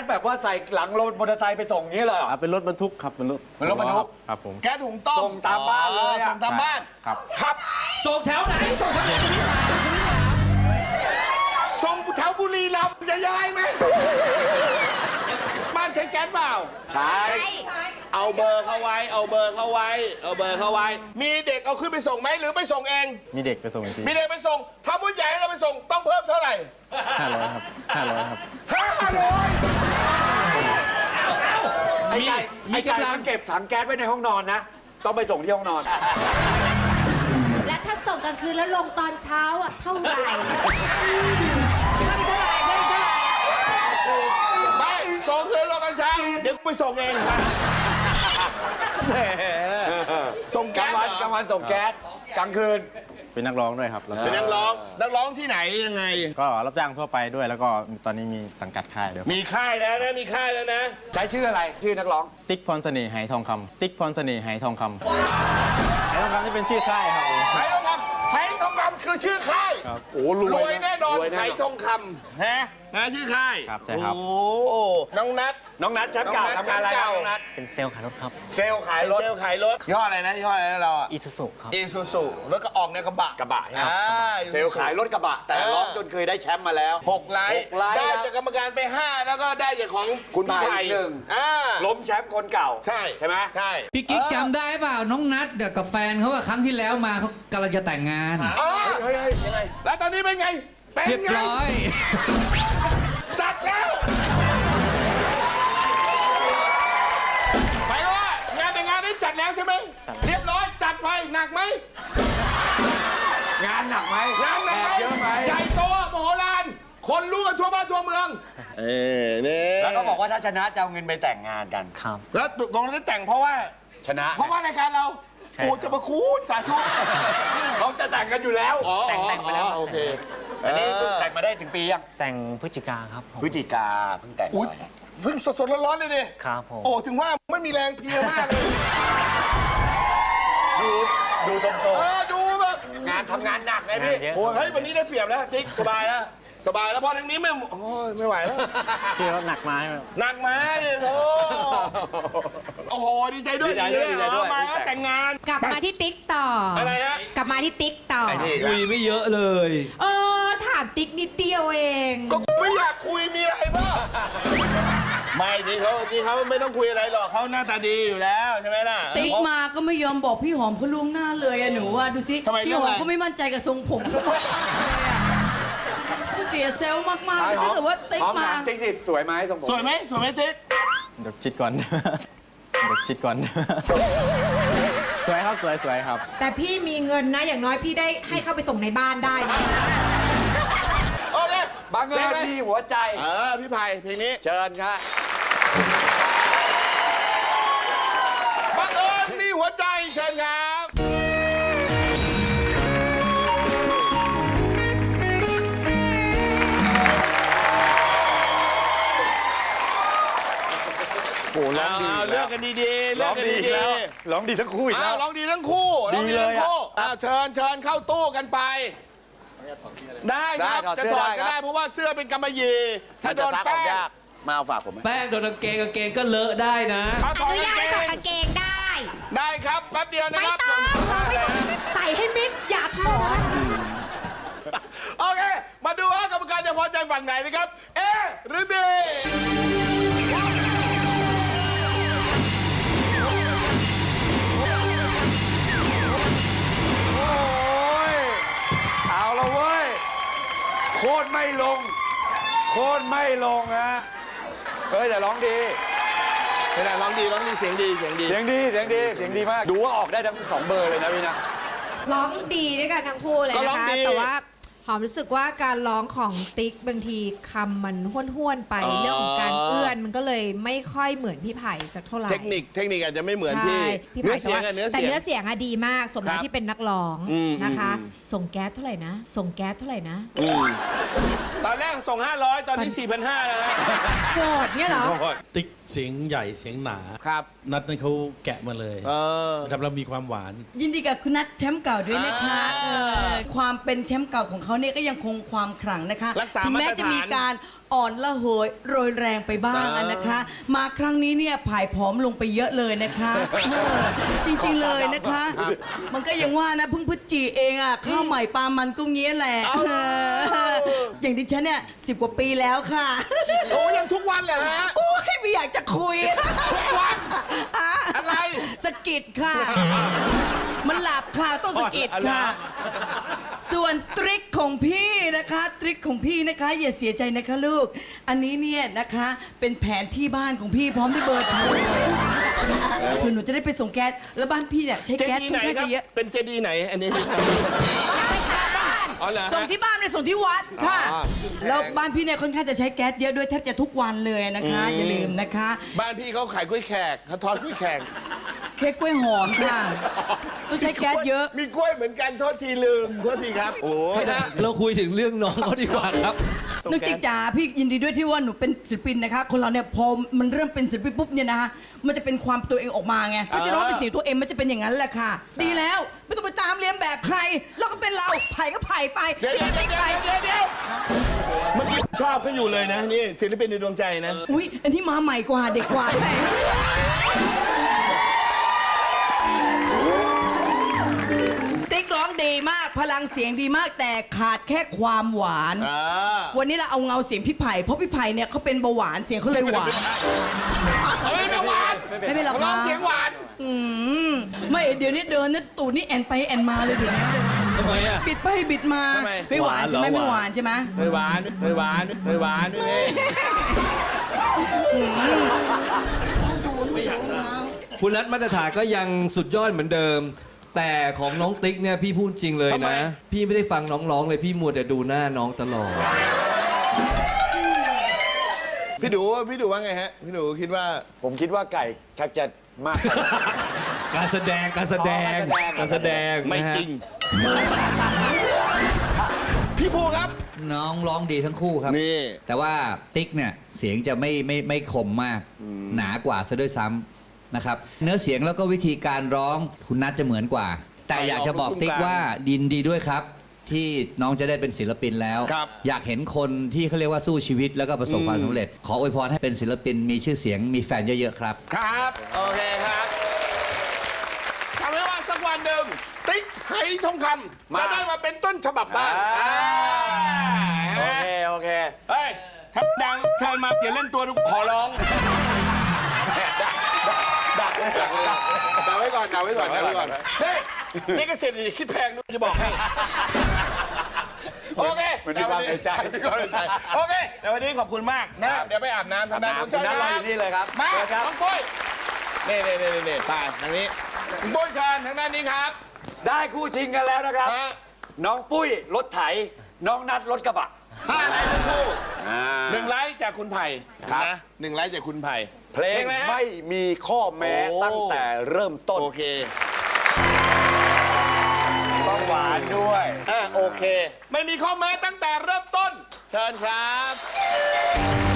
Speaker 1: สแบบว่าใส่หลังรถมอเตอร์ไซค์ไปส่งอย่างนี้เลยเหรอ
Speaker 5: อ่าเป็นรถบรรทุกครับเป็นรถ
Speaker 1: เป็นรถบรรทุก
Speaker 5: ครับผม
Speaker 2: แก๊สหุงต้ม
Speaker 1: ส่งตามบ้านเลยอะ
Speaker 2: ส่งตามบ้าน
Speaker 5: ครับ
Speaker 2: ขับ
Speaker 3: ส่งแถวไหนส่งแถวไหนคุณพี่ถามคุณพี่ถาม
Speaker 2: ส่งแถวบุรีรัมย์จะย้ายไหม บ้านใช้แก๊สเปล่า ใช่เอาเบอร์เขาไว้ เอาเบอร์เขาไว้ เอาเบอร์เขาไว้ มีเด็กเอาขึ้นไปส่งไหมหรือไปส่งเอง
Speaker 5: มีเด็กไปส่งอีกที
Speaker 2: มีเด็กไปส่ง ถ้าผู้ใหญ่เราไปส่งต้องเพิ่มเท่าไหร่
Speaker 5: ห้าร้อยครับห้าร้อยครับ
Speaker 2: ห้าร้อย
Speaker 1: ไอ้ไก่
Speaker 3: มี
Speaker 1: ไอ้ไก่
Speaker 3: กำลัง
Speaker 1: มันเก็บถังแก๊สไว้ในห้องนอนนะ ต้องไปส่งที่ห้องนอน
Speaker 6: และถ้าส่งกลางคืนแล้วลงตอนเช้าอะเท่าไหร่
Speaker 9: เพิ่มเท่าไหร่เพิ่มเท่าไหร่
Speaker 2: ไม่ส่งคืนรอกันเช้าเดี๋ยวกูไปส่งเองมาแหมส่ง
Speaker 1: ก
Speaker 2: แก๊
Speaker 1: ลาง
Speaker 2: ส
Speaker 1: วัน
Speaker 2: เหรอก
Speaker 1: ลางวันส่งแก๊สกลางคืน
Speaker 5: เป็นนักร้องด้วยครับแล้วก็
Speaker 2: เป็นนักร้องนักร้องที่ไหนยังไง
Speaker 5: ก็รับจ้างทั่วไปด้วย แล้วก็ตอนนี้มีสังกัดค่ายด้วย
Speaker 2: มีค่ายแล้วนะมีค่ายแล้วนะ
Speaker 1: ใช้ชื่ออะไรชื่อนักร้อง
Speaker 5: ติ๊กพรเสน่ห์ไหทองคำติ๊กพรเสน่ห์ไหทองคำไหทองคำนี่เป็นชื่อค่ายครับผม
Speaker 2: ไหทองคำไหทองคำ คือชื่อค่าย
Speaker 5: ครับ
Speaker 1: โอ้รวย
Speaker 2: รวยแน่นอน
Speaker 1: รวย
Speaker 2: ไหทองคำฮะนะชื่อค่าย
Speaker 5: ครับใช่ครับ
Speaker 2: โอ้น้องนัท
Speaker 1: น้องนัทแชมป์เก่า
Speaker 2: น้องนัท
Speaker 1: ทำงานอะไร
Speaker 2: แชมป์เก่า
Speaker 1: น้องนัท
Speaker 4: เป็นเซลล์ขายรถครับ
Speaker 1: เซลล์ขายรถ
Speaker 2: เซลล์ขายรถยี่ห้ออะไรนะยี่ห้ออะไรนะเราอะ
Speaker 4: อีซูซุครับ
Speaker 2: อีซูซูแล้วก็ออกในวกระบะ
Speaker 1: กระบะครับ
Speaker 2: อ่า
Speaker 1: เซลล์ขายรถกระบะ แต่
Speaker 2: เออ
Speaker 1: ร้องจนเคยได้แชมป์มาแล้ว
Speaker 2: หกไลท์
Speaker 1: หกไลท์
Speaker 2: ได้
Speaker 1: ครับ
Speaker 2: จากกรรมการไป5แล้วก็ได้จากของ
Speaker 1: คุณไผ่
Speaker 2: พี่
Speaker 1: อีกหนึ่ง
Speaker 2: อ่า
Speaker 1: ล้มแชมป์คนเก่า
Speaker 2: ใช่
Speaker 1: ใช่ไหม
Speaker 2: ใช่
Speaker 10: พี่กิ๊กจำได้เปล่าน้องนัดเดี๋ยวกับแฟนเขาว่าครั้งที่แล้วมาเขากำลังจะแต่งงาน
Speaker 2: เออ
Speaker 1: เฮ้ยเฮ้ยยังไง
Speaker 2: แล้วตอนนี้เป็นไง เป็น
Speaker 10: เรียบ
Speaker 2: ไง
Speaker 10: ร้อย
Speaker 2: จัดแล้ว ไปว่างานแต่งงานได้จัดแล้วใช่ไหม เรียบร้อยจัดไปหนักไหม
Speaker 1: งานหนักไหม
Speaker 2: งานหนักไหม
Speaker 1: แขเยอะไหม
Speaker 2: ใหญ่โตมโหฬารคนรู้กันทั่วบ้านทั่วเมือง เออเนี่ย
Speaker 1: แล้วก็บอกว่าถ้าชนะจะเอาเงินไปแต่งงานกัน
Speaker 4: ครับ
Speaker 2: แล้วตกลงได้แต่งเพราะว่า
Speaker 1: ชนะ
Speaker 2: เพราะว่ารายการเรา
Speaker 4: ใช่
Speaker 2: โอ้จะมาคูณสาธุ
Speaker 1: เขาจะแต่งกันอยู่แล้ว
Speaker 2: อ๋อ
Speaker 4: แต่งแต่งไปแล้ว
Speaker 2: อ๋อโอเค
Speaker 1: อันนี้
Speaker 2: เออ
Speaker 1: แต่งมาได้ถึงปียัง
Speaker 4: แต่งพฤศจิกาครับผม
Speaker 1: พฤศจิกาเพิ่งแต่ง
Speaker 2: อุ้ย
Speaker 1: ไป
Speaker 2: เพิ่งสดๆร้อนๆเลยดิ
Speaker 4: ครับผม
Speaker 2: โอ้ถึงว่าไม่มีแรงเพลียมากเลย
Speaker 1: ดูดูทรง
Speaker 2: เออดูแบบ
Speaker 1: ๆงานทำงานหนักไงพี่
Speaker 4: งานเยอะ
Speaker 2: โอ้เฮ้ยวันนี้ได้เปรียบแล้วติ๊กสบายแล้ว สบายแล้วเพอทางนี้ไม่โอ้ยไม่ไหวแล้ว
Speaker 5: พี่เขาหนักมาใช่ไหม
Speaker 2: หนักมาดิโอ้โอ้โหดีใจด้วย
Speaker 1: ดีใจด้วยดีใจด้วย
Speaker 2: เอามาแต่งงาน
Speaker 7: กลับมาที่ติ๊กต่ออ
Speaker 2: อะไรฮะ
Speaker 7: กลับมาที่ติ๊กต่อ
Speaker 2: ไอ้นี่
Speaker 3: คุยไม่เยอะเลย
Speaker 7: เออ ถามติ๊กนิดเดียวเอง
Speaker 2: ก็ไม่อยากคุยมีอะไรบ้างไม่นี่เขานี่เขาไม่ต้องคุยอะไรหรอกเขาหน้าตาดีอยู่แล้วใช่ไหมล่ะ
Speaker 9: ติ๊กมาก็ไม่ยอมบอกพี่หอมเขาล่วงหน้าเลยอะหนูว่าดูสิ
Speaker 2: ทำไม
Speaker 9: พี่
Speaker 2: เรื่อ
Speaker 9: ห
Speaker 2: ง
Speaker 9: อ
Speaker 2: อะ
Speaker 9: ม
Speaker 2: ไร
Speaker 9: ก็ไม่มั่นใจกับทรงผม เขามากเลยอะคือเสียเซลล์มากๆเลยถ้าเกิดว่าติ๊ก
Speaker 1: พร้อม
Speaker 9: มา
Speaker 1: งานติ๊กดิสวยไหมทรงผม
Speaker 2: สวยไหมสวยไหมติ๊ก
Speaker 5: เดี๋ยวคิดก่อน เดี๋ยวคิดก่อน สวยครับสวยสวยครับ
Speaker 7: แต่พี่มีเงินนะอย่างน้อยพี่ได้ให้เข้าไปส่งในบ้านได้นะ
Speaker 2: โอเค
Speaker 1: บางเอิญมีหัวใจ
Speaker 2: เออ พี่ไผ่เพลงนี้
Speaker 1: เชิญครับ
Speaker 2: บังเอิญมีหัวใจเชิญครับ กกันดีๆเลื
Speaker 1: ร้
Speaker 2: อ
Speaker 1: อกง
Speaker 2: กัน
Speaker 1: ดี
Speaker 2: ดี
Speaker 1: แล้ว
Speaker 2: ๆ
Speaker 1: ร้องดีทั้งคู่อีก
Speaker 2: อ้า
Speaker 1: แล้วว
Speaker 2: ร้องดีทั้งคู่
Speaker 1: ดี
Speaker 2: ร้อง
Speaker 1: เลย
Speaker 2: ทั้ง
Speaker 1: อะ
Speaker 2: คู่อ้าวเชิญเชิญเข้าตู้กันไป ได้ครับ
Speaker 1: ได้ถอด
Speaker 2: จะ
Speaker 1: เสื้อ
Speaker 2: ถอด
Speaker 1: ได้
Speaker 2: ก็
Speaker 1: ครับ
Speaker 2: ได้เพราะว่าเสื้อเป็นกำมะหยี่ถ้าโดน
Speaker 1: ซักอ
Speaker 2: แป้
Speaker 1: อก
Speaker 2: ง
Speaker 1: ยากมาเอาฝากผมไหม
Speaker 3: แป้งโดนกางเกงกางเกงก็เลอะได้นะ
Speaker 2: เอาถ
Speaker 6: อ
Speaker 2: อด
Speaker 6: นุ
Speaker 2: กาง
Speaker 6: ญาต
Speaker 2: เก
Speaker 6: ให้ถอด
Speaker 2: ง
Speaker 6: กางเกงได้
Speaker 2: ได้ครับแป๊บเดียวนะ
Speaker 6: ไม่
Speaker 2: ครับ
Speaker 6: ต้องเราไม่ต้องใส่ให้มิดอย่าถอด
Speaker 2: โอเค มาดูว่ากรรมการจะพอใจฝั่งไหนนะครับ เอหรือบี
Speaker 1: ไม่ลง โคตรไม่ลงฮะเฮ้ยแต่ร้องดี
Speaker 2: ไม่ได้ร้องดีร้องดีเสียงดีเสียงดี
Speaker 1: เสียงดีเสียงดีเสียงดีมาก ดูว่าออกได้ทั้งสองเบอร์เลยนะพี่นะ
Speaker 7: ร้องดีด้วยกันทั้งคู่เลย
Speaker 2: ก็ร้
Speaker 7: นะ
Speaker 2: อง
Speaker 7: คะ
Speaker 2: ดี
Speaker 7: แต่ว่า หอมรู้สึกว่าการร้องของติ๊กบางทีคำมันห้วนๆไป
Speaker 2: อ๋อ
Speaker 7: เรื่องของการเอื้อนมันก็เลยไม่ค่อยเหมือนพี่ไผ่สักเท่าไหร่
Speaker 2: เทคนิคเทคนิคอาจจะไม่เหมือนพี่
Speaker 7: ใช่พี่
Speaker 2: เนื้อ
Speaker 7: ไผ่
Speaker 2: เสียง
Speaker 7: แต่
Speaker 2: อะ
Speaker 7: ว่า
Speaker 2: เนื้อ
Speaker 7: แต่
Speaker 2: เสียง
Speaker 7: เนื้อเสียงอะดีมาก สม
Speaker 2: ค
Speaker 7: แล้
Speaker 2: รั
Speaker 7: ว
Speaker 2: บ
Speaker 7: ที่เป็นนักร้อง
Speaker 2: อืม
Speaker 7: นะคะ
Speaker 2: อืม
Speaker 7: ส่งแก๊สเท่าไหร่นะ ส่งแก๊สเท่าไหร่นะ
Speaker 2: อืมตอนแรกส่ง 500 ตอนนี้ 4,500แล้วนะ
Speaker 9: โกรธเนี่ยเหรอ
Speaker 8: ติ๊กเสียงใหญ่เสียงหนา
Speaker 2: ครับ
Speaker 8: นัดนั้นเขาแกะมาเลย
Speaker 2: เออ
Speaker 8: นะครับแล้วมีความหวาน
Speaker 9: ยินดีกับคุณนัทแชมป์เก่าด้วยนะคะเออความเป็นแชมป์เก่าของเขาเนี่ยก็ยังคงความขลังนะคะ
Speaker 2: รักษา
Speaker 9: ถึงแม้
Speaker 2: มาตรฐาน
Speaker 9: จะมีการอ่อนละเหยโรยแรงไปบ้างอะนะคะ มาครั้งนี้เนี่ยผายผอมลงไปเยอะเลยนะคะเออจริงๆเลยนะคะ มันก็ยังว่านะเพิ่งพฤศจีเองอะข้าวใหม่ปลามันก็เงี้ยแหละเอออย่างดิฉันเนี่ยสิบกว่าปีแล้วค่ะ
Speaker 2: โอ้ยังทุกวันเลยฮะ
Speaker 9: โอ้ยไม่อยากจะคุย
Speaker 2: ทุกวัน
Speaker 9: อะ
Speaker 2: อะไร
Speaker 9: สะกิดค่ะ มันหลับ ค่ะ ต้องสะกิด
Speaker 2: อะไร
Speaker 9: ค่ะ ส่วนทริคของพี่นะคะทริคของพี่นะคะ อย่าเสียใจนะคะลูก อันนี้เนี่ยนะคะ เป็นแผนที่บ้านของพี่พร้อมด้วยเบอร์โทรเพื่อหนูจะได้ไปส่งแก๊ส แล้วบ้านพี่เนี่ยใช้
Speaker 2: เจ
Speaker 9: แก๊ส
Speaker 2: ดี
Speaker 9: ค่
Speaker 2: ไห
Speaker 9: อนนข้าง
Speaker 2: ครับ
Speaker 9: จะเยอะ
Speaker 2: เป็นเจดีไหนอันนี้
Speaker 9: ค่ะบ้าน
Speaker 2: อ๋อเหรอฮะ
Speaker 9: ส่งที่บ้านเลยส่งที่วัดค่ะ
Speaker 2: อ๋อ
Speaker 9: แล้วบ้านพี่เนี่ยค่อนข้างจะใช้แก๊สเยอะด้วยแทบจะทุกวันเลยนะคะ อย่าลืมนะคะ
Speaker 2: บ้านพี่เขาขายกล้วยแขกเขาทอดกล้วยแขก
Speaker 9: เค้กกล้วยหอมค่ะ ต้องใช้แก๊สเยอะ
Speaker 2: มีกล้วยเหมือนกันโทษทีลืมโทษทีครับ โอ้
Speaker 3: เราคุยถึงเรื่องน้องเขาดีกว่าครับ
Speaker 9: นึกติกจ๋าพี่ยินดีด้วยที่ว่าหนูเป็นศิลปินนะคะ คนเราเนี่ยพอมันเริ่มเป็นศิลปินปุ๊บเนี่ยนะคะมันจะเป็นความตัวเองออกมาไงถ้าจะร้องเป็นเสียงตัวเองมันจะเป็นอย่างนั้นแหละค่ะ ดีแล้วไม่ต้องไปตามเรียนแบบใคร แล้วก็เป็นเราไผ่ก็ไผ่ไป
Speaker 2: เดี๋ยว
Speaker 9: ติ๊ก
Speaker 2: เดี๋ยว
Speaker 9: ติ๊ก
Speaker 2: เดี๋ยว
Speaker 9: ไป
Speaker 2: เดี๋ยวเดี๋ยวเมื่อกี้ชอบเขาอยู่เลยนะนี่ศิลปินในดวงใจนะ
Speaker 9: อุ้ยอันที่มาใหม่กว่าเด็กกว่าด้วย พลังเสียงดีมากแต่ขาดแค่ความหวาน
Speaker 2: อ่า
Speaker 9: วันนี้เราเอาเงาเสียงพี่ไผ่เพราะพี่ไผ่เนี่ยเขาเป็นเบาหวานเสียงเขาเลยหวาน
Speaker 2: เอาไม่เป็นหวาน
Speaker 9: ไม่เป็นหรอก
Speaker 2: เขาร้อง
Speaker 9: คะ
Speaker 2: เสียงหวาน
Speaker 9: อืมไม่เดี๋ยวนี้เดินนะตูดนี่แอนไปแอนมาเลยเดี๋ยวนี้เดิน
Speaker 3: ทำไมอะ
Speaker 9: บิดไปบิดมา
Speaker 2: ทำไม
Speaker 9: ไม่หวานใช่ไหม
Speaker 3: หวานเหรอ
Speaker 9: ไม่หวานใช่ไหม
Speaker 2: ไม่หวานไม่หวานไม่หวานไม่เลย
Speaker 3: คุณนัทมาตรฐานก็ยังสุดยอดเหมือนเดิม แต่ของน้องติ๊กเนี่ยพี่พูดจริงเลยนะ พี่ไม่ได้ฟังน้องร้องเลยพี่มัวแต่ดูหน้าน้องตลอด
Speaker 2: พี่ดูพี่ดูว่าไงฮะ พี่ดูคิดว่า
Speaker 1: ผมคิดว่าไก่ชักจะมากไป
Speaker 3: การแสดงการแสดง
Speaker 1: อ๋อการแสดง
Speaker 3: การแสดง
Speaker 2: ไม่
Speaker 3: นะฮะ
Speaker 2: จริง พี่ภูครับ
Speaker 10: น้องร้องดีทั้งคู่ครับ
Speaker 2: นี่
Speaker 10: แต่ว่าติ๊กเนี่ยเสียงจะไม่ไม่ไม่คมมาก หนากว่าซะด้วยซ้ำ นะครับ เนื้อเสียงแล้วก็วิธีการร้องคุณนัทจะเหมือนกว่า แต่อยากจะบอกติ๊กว่าดินดีด้วยครับ ที่น้องจะได้เป็นศิลปินแล้ว
Speaker 2: ครับ
Speaker 10: อยากเห็นคนที่เขาเรียกว่าสู้ชีวิตแล้วก็ประสบความสำเร็จ ขออวยพรให้เป็นศิลปิน มีชื่อเสียงมีแฟนเยอะๆครับ
Speaker 2: ครับ โอเคครับทำให้ว่าสักวันหนึ่งติ๊กไหทองคำจะได้มาเป็นต้นฉบับบ้าง
Speaker 1: อ่า
Speaker 2: อ่า
Speaker 1: โอเค โอเค
Speaker 2: เฮ้ยถ้าดังเชิญมาเปลี่ยนเล่นตัวดูขอร้อง ดักดักดักไว้ก่อนดักไว้ก่อนดักไว้ก่อนเฮ้ยนี่ก็เสร็จอีกคิดแพงด้วยจะบอกให้ โอเค
Speaker 1: มันมีความในใจ
Speaker 2: มีความในใจ โอเคแต่วันนี้ขอบคุณมากนะ เดี๋ยวไปอาบน้ำทางด้าน
Speaker 1: อาบน้ำ
Speaker 2: คุณเชิญ
Speaker 1: คุณนัท
Speaker 2: ค
Speaker 1: ร
Speaker 2: รั
Speaker 1: อบอยู่นี่เลยครับ
Speaker 2: มา
Speaker 1: เชิญครับ
Speaker 2: น้องปุ้ยนี่นี่นี่นี่ไปทางนี้คุณปุ้ยเชิญทางด้านนี้ครับ
Speaker 1: ได้คู่ชิงกันแล้วนะครับ
Speaker 2: ฮะ
Speaker 1: น้องปุ้ยรถไถ น้องนัดรถกระบะ
Speaker 2: ห้าไลค์ทั้งคู่
Speaker 1: อ่า
Speaker 2: หนึ่งไลค์จากคุณไผ่
Speaker 1: ครับ
Speaker 2: นะหนึ่งไลค์จากคุณไผ่
Speaker 1: เพลง
Speaker 2: อะไรฮะ
Speaker 1: ไม่มีข้อแม้
Speaker 2: โอ้
Speaker 1: ตั้งแต่เริ่มต้น
Speaker 2: โอเค
Speaker 1: ต้องหวานด้วย
Speaker 2: อะโอเค ไม่มีข้อแม้ตั้งแต่เริ่มต้น เชิญครับ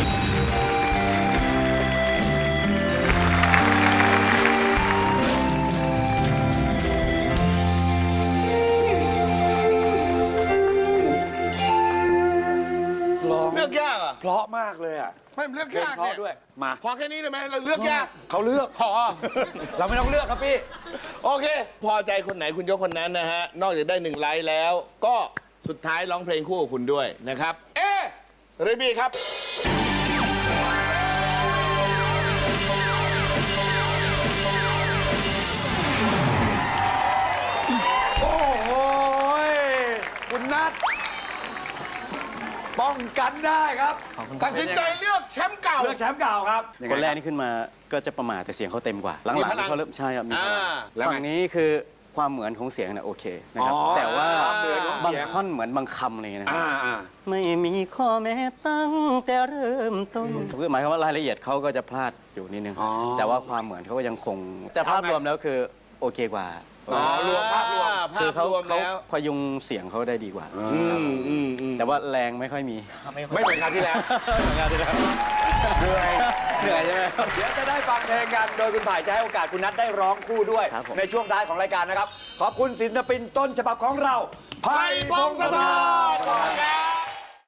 Speaker 2: เพ
Speaker 1: ราะมากเลยอะ
Speaker 2: ไม่เลือก
Speaker 1: เพลง
Speaker 2: ยาก
Speaker 1: เพราะ
Speaker 2: เนี่ย
Speaker 1: ด้วยมา
Speaker 2: พอแค่นี้ได้ไหมเราเลือกยาก
Speaker 1: เขาเลือก
Speaker 2: พอ
Speaker 1: เราไม่ต้องเลือกครับพี่
Speaker 2: โอเค พอใจคนไหนคุณยกคนนั้นนะฮะ นอกจากได้หนึ่งไลค์แล้ว ก็สุดท้ายร้องเพลงคู่กับคุณด้วยนะครับ เอหรือบีครับ
Speaker 1: กันได้ครับ
Speaker 2: ตัดสินใจเลือกแชมป์เก่า
Speaker 1: เลือกแชมป์เก่าครับ
Speaker 4: คนแรกนี่ขึ้นมาก็จะประมาทแต่เสียงเขาเต็มกว่า หลัง
Speaker 2: มี
Speaker 4: ๆ
Speaker 2: พลัง
Speaker 4: นี่เขาเริ่มใช่ครับมีพลัง
Speaker 2: อ่า
Speaker 1: แล้วไง
Speaker 4: ฝั่งนี้คือความเหมือนของเสียงเนี่ยโอเคนะครับ
Speaker 2: อ๋อ
Speaker 4: แต่ว่า
Speaker 2: ความเหมือนของ
Speaker 4: บาง
Speaker 2: เสียง
Speaker 4: ท่อนเหมือนบางคำอะไรอย่างเงี้ยนะ
Speaker 1: อ่าอ่า
Speaker 4: ไม่มีข้อแม้ตั้งแต่เริ่มต้นคือหมายความว่ารายละเอียดเขาก็จะพลาดอยู่นิดนึงแต่ว่าความเหมือนเขาก็ยังคง แต่ภาพรวมแล้วคือโอเคกว่า
Speaker 1: อ๋อรวมภาพรวม
Speaker 2: ภา
Speaker 4: คือ
Speaker 2: พ
Speaker 4: เขา
Speaker 2: รวม
Speaker 4: เขา
Speaker 2: แล้ว
Speaker 4: พยุงเสียงเขาได้ดีกว่า
Speaker 2: อืมอืมอืม
Speaker 4: แต่ว่าแรงไม่ค่อยมี
Speaker 1: ไม่เหมือนคราวที่แล้ว เหนื่อย
Speaker 4: เหนื่อยใช่ไหมครับ
Speaker 1: เดี๋ยวจะได้ฟังเพลงกันโดยคุณไผ่จะให้โอกาสคุณนัทได้ร้องคู่ด้วย
Speaker 4: ครับผม
Speaker 1: ในช่วงท้ายของรายการนะครับ ขอบคุณศิลปินต้นฉบับของเราไผ่พงศธรก่อนครับ